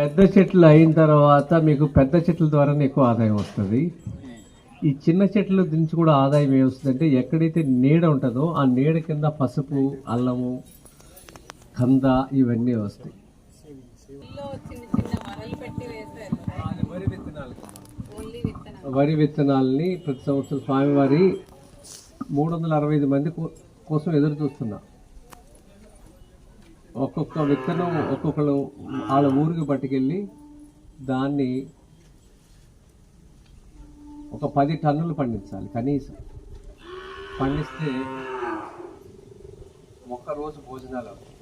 పెద్ద చెట్లు అయిన తర్వాత మీకు పెద్ద చెట్ల ద్వారానే ఎక్కువ ఆదాయం వస్తుంది. ఈ చిన్న చెట్లు నుంచి కూడా ఆదాయం ఏమొస్తుందంటే ఎక్కడైతే నీడ ఉంటుందో ఆ నీడ కింద పసుపు అల్లము కంద ఇవన్నీ వస్తాయి. వరి విత్తనాలని ప్రతి సంవత్సరం స్వామివారి మూడు వందల అరవై ఐదు మంది కోసం ఎదురు చూస్తున్నా. ఒక్కొక్క విత్తనం ఒక్కొక్కరు వాళ్ళ ఊరికి పట్టుకెళ్ళి దాన్ని ఒక పది టన్నులు పండించాలి కనీసం. పండిస్తే ఒక్కరోజు భోజనాలు అవుతాయి.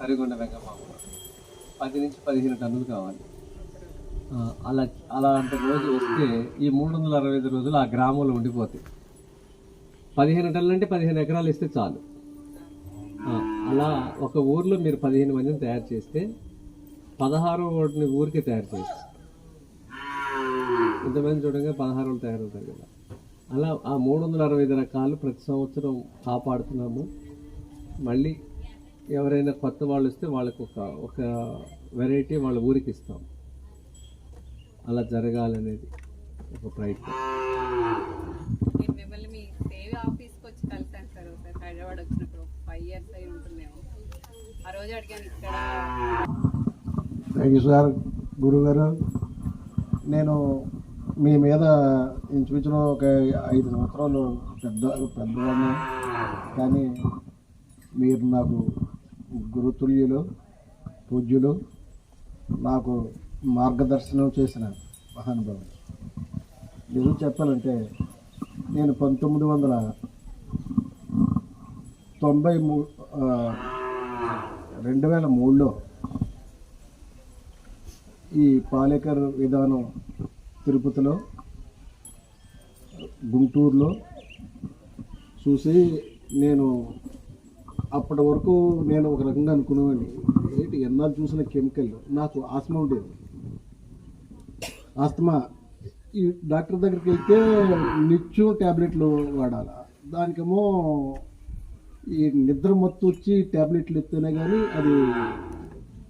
కరిగొండ వెంగమామ పది నుంచి పదిహేను టన్నులు కావాలి. అలా అలాంటి రోజు వస్తే ఈ మూడు వందల అరవై ఐదు రోజులు ఆ గ్రామంలో ఉండిపోతాయి. పదిహేను టన్నులు అంటే పదిహేను ఎకరాలు ఇస్తే చాలు. అలా ఒక ఊర్లో మీరు పదిహేను మందిని తయారు చేస్తే పదహారో ఓటిని ఊరికి తయారు చేస్తారు ఇంతమంది చూడంగా పదహారు వాళ్ళు తయారవుతారు కదా. అలా ఆ మూడు వందల అరవై ఐదు రకాలు ప్రతి సంవత్సరం కాపాడుతున్నాము. మళ్ళీ ఎవరైనా కొత్త వాళ్ళు వస్తే వాళ్ళకు ఒక ఒక వెరైటీ వాళ్ళ ఊరికి ఇస్తాం. అలా జరగాలనేది ఒక ప్రయత్నం. మిమ్మల్ని మీ సేవ ఆఫీస్కి వచ్చి కలిసాను సార్ ఒకసారి హైదరాబాద్ వచ్చినప్పుడు. ఫైవ్ ఇయర్స్ అయి ఆ రోజు అడిగాను ఇక్కడ. థ్యాంక్ యూ సార్ గురుగారు. నేను మీ మీద ఇంచుమించులో ఒక ఐదు సంవత్సరాలు పెద్ద పెద్దవాడిని. కానీ మీరు నాకు గురుతుల్యులు పూజ్యులు నాకు మార్గదర్శనం చేసిన మహానుభావులు. నిజం చెప్పాలంటే నేను పంతొమ్మిది వందల తొంభై మూ రెండు వేల మూడులో ఈ పాలేకర్ విధానం తిరుపతిలో గుంటూరులో చూసి నేను అప్పటి వరకు నేను ఒక రకంగా అనుకునేవాడిని. ఏంటి ఎన్నాళ్ళు చూసిన కెమికల్? నాకు ఆస్మా ఉండేది. ఆస్తమా ఈ డాక్టర్ దగ్గరికి వెళ్తే నిత్యం ట్యాబ్లెట్లు వాడాలి? దానికేమో ఈ నిద్ర మత్తు వచ్చి ట్యాబ్లెట్లు ఎత్తేనే కానీ అది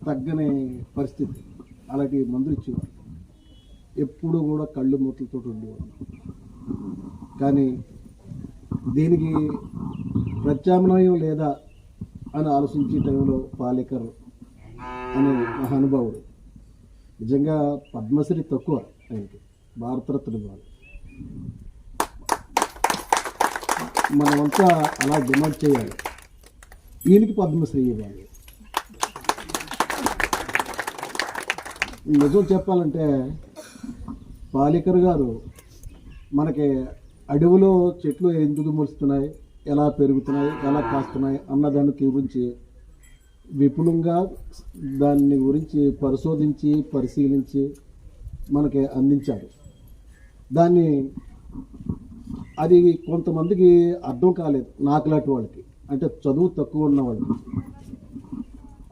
తగ్గని పరిస్థితి. అలాంటి మందులు ఇచ్చేవారు. ఎప్పుడూ కూడా కళ్ళు మూతలతో ఉండేవారు. కానీ దీనికి ప్రత్యామ్నాయం లేదా అని ఆలోచించే టైంలో పాలేకర్ అనే మహానుభావుడు. నిజంగా పద్మశ్రీ తక్కువ ఆయనకి. భారతరత్న ఇవ్వాలి మనమంతా అలా డిమాండ్ చేయాలి. ఈయనకి పద్మశ్రీ ఇవ్వాలి. నిజం చెప్పాలంటే పాలికర్ గారు మనకి అడవిలో చెట్లు ఎందుకు మొలుస్తున్నాయి ఎలా పెరుగుతున్నాయి ఎలా కాస్తున్నాయి అన్న దాని గురించి విపులంగా దాన్ని గురించి పరిశోధించి పరిశీలించి మనకి అందించారు. దాన్ని అది కొంతమందికి అర్థం కాలేదు నాకులాంటి వాళ్ళకి. అంటే చదువు తక్కువ ఉన్న వాళ్ళకి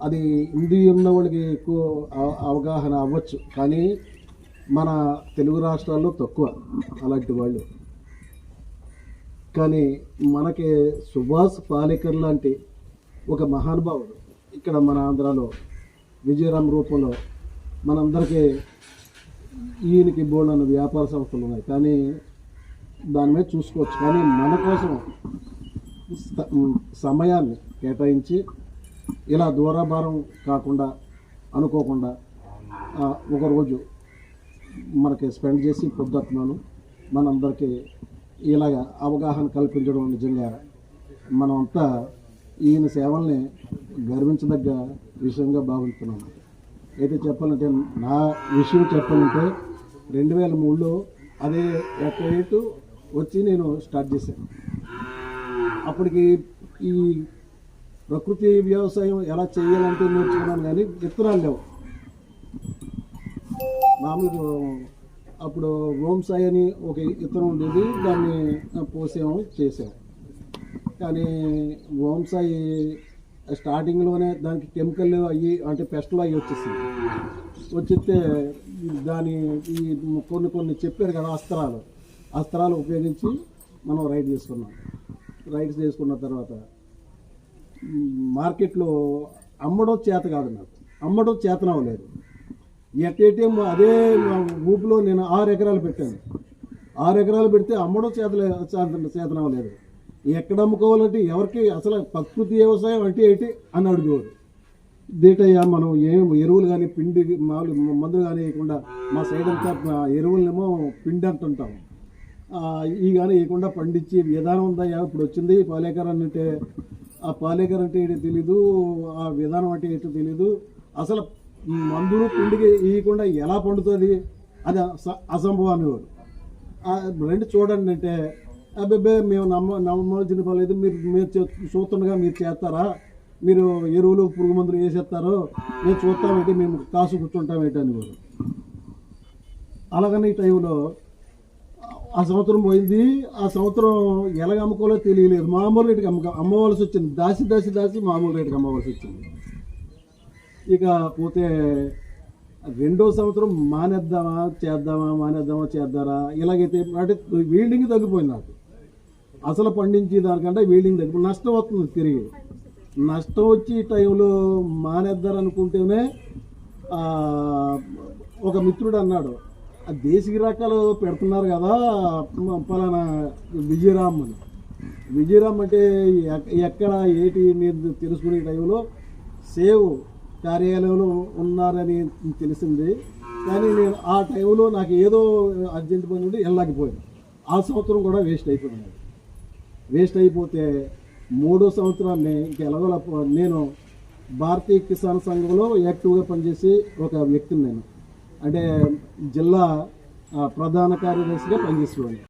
అది హిందీ ఉన్న వాళ్ళకి ఎక్కువ అవ- అవగాహన అవ్వచ్చు కానీ మన తెలుగు రాష్ట్రాల్లో తక్కువ అలాంటి వాళ్ళు. కానీ మనకి సుభాష్ పాలేకర్ లాంటి ఒక మహానుభావుడు ఇక్కడ మన ఆంధ్రాలో విజయరామ్ రూపంలో మనందరికీ ఈయనకి బోల్డ్ అన్న వ్యాపార సంస్థలు ఉన్నాయి. కానీ దాని మీద చూసుకోవచ్చు. కానీ మన కోసం సమయాన్ని కేటాయించి ఇలా దూరాభారం కాకుండా అనుకోకుండా ఒకరోజు మనకి స్పెండ్ చేసి పొద్దుతున్నాను మనందరికీ ఇలాగ అవగాహన కల్పించడం నిజంగా మనమంతా ఈయన సేవల్ని గర్వించదగ్గ విషయంగా భావిస్తున్నాను అయితే చెప్పాలంటే నా విషయం చెప్పాలంటే రెండు వేల మూడులో అదే ఎక్కడేటు వచ్చి నేను స్టార్ట్ చేశాను. అప్పటికి ఈ ప్రకృతి వ్యవసాయం ఎలా చేయాలంటే నేర్చుకున్నాను కానీ విత్తనాలు లేవు. మామూలుగా అప్పుడు ఓం సాయి అని ఒక విత్తనం ఉండేది దాన్ని పోసాము చేసాము కానీ ఓం సాయి స్టార్టింగ్లోనే దానికి కెమికల్ అయ్యి అంటే పెస్ట్లు అయ్యి వచ్చేసింది. వచ్చితే దాని ఈ కొన్ని కొన్ని చెప్పారు కదా అస్త్రాలు. అస్త్రాలు ఉపయోగించి మనం రైడ్ చేసుకున్నాం. రైడ్స్ చేసుకున్న తర్వాత మార్కెట్లో అమ్మడం చేత కాదు నాకు. అమ్మడం చేతన అవ్వలేదు. ఎట్టేటేం అదే ఊపులో నేను ఆరు ఎకరాలు పెట్టాను. ఆరు ఎకరాలు పెడితే అమ్మడం చేతలే చేత చేతనం లేదు ఎక్కడ అమ్ముకోవాలంటే ఎవరికి అసలు ప్రకృతి వ్యవసాయం అంటే ఏంటి అని అడిగేవారు దీటయ్యా మనం ఏం ఎరువులు కానీ పిండి మామూలు మందులు కానీ వేయకుండా మా సైడ్ అంతా ఎరువులనేమో పిండి అంటుంటాం ఈ కానీ వేయకుండా పండించి విధానం ఉందయ్యా ఇప్పుడు వచ్చింది పాలేకర్ అంటే ఆ పాలేకర్ అంటే ఏంటో తెలీదు ఆ విధానం అంటే ఏంటో తెలీదు. అసలు మందులు పిండికి వేయకుండా ఎలా పండుతుంది? అది అస- అసంభవం అనేవాడు. రెండు చూడండి అంటే అబ్బాబే మేము నమ్మ నమ్మవలసిన పర్లేదు మీరు మీరు చూస్తుండగా మీరు చేస్తారా? మీరు ఎరువులు పురుగు మందులు వేసేస్తారో? మేము చూస్తామేంటి మేము కాసు కూర్చుంటామేంటి అనేవారు అలాగని ఈ టైంలో ఆ సంవత్సరం పోయింది. ఆ సంవత్సరం ఎలాగ అమ్ముకోవాలో తెలియలేదు. మామూలు రేటుకి అమ్మ అమ్మవలసి వచ్చింది. దాసి దాసి దాసి మామూలు రేటుకి అమ్మవలసి వచ్చింది. ఇక పోతే రెండో సంవత్సరం మానేద్దామా చేద్దామా మానేద్దామా చేద్దారా? ఇలాగైతే అంటే వీల్డింగ్ తగ్గిపోయింది నాకు. అసలు పండించే దానికంటే వీల్డింగ్ తగ్గిపోయి నష్టం వస్తుంది తిరిగి. నష్టం వచ్చి టైంలో మానేద్దారనుకుంటేనే ఒక మిత్రుడు అన్నాడు. ఆ దేశీ రకాలు పెడుతున్నారు కదా పలానా విజయరామ్ అని. విజయరామ్ అంటే ఎక్కడ ఏటి నేను తెలుసుకునే టైంలో సేవ్ కార్యాలయంలో ఉన్నారని తెలిసింది. కానీ నేను ఆ టైంలో నాకు ఏదో అర్జెంట్ పని ఉండి వెళ్ళలేకపోయాను. ఆ సంవత్సరం కూడా వేస్ట్ అయిపోయింది వేస్ట్ అయిపోతే మూడో సంవత్సరాన్ని ఇంక నేను భారతీయ కిసాన్ సంఘంలో యాక్టివ్గా పనిచేసి ఒక వ్యక్తిని నేను. అంటే జిల్లా ప్రధాన కార్యదర్శిగా పనిచేసేవాడిని.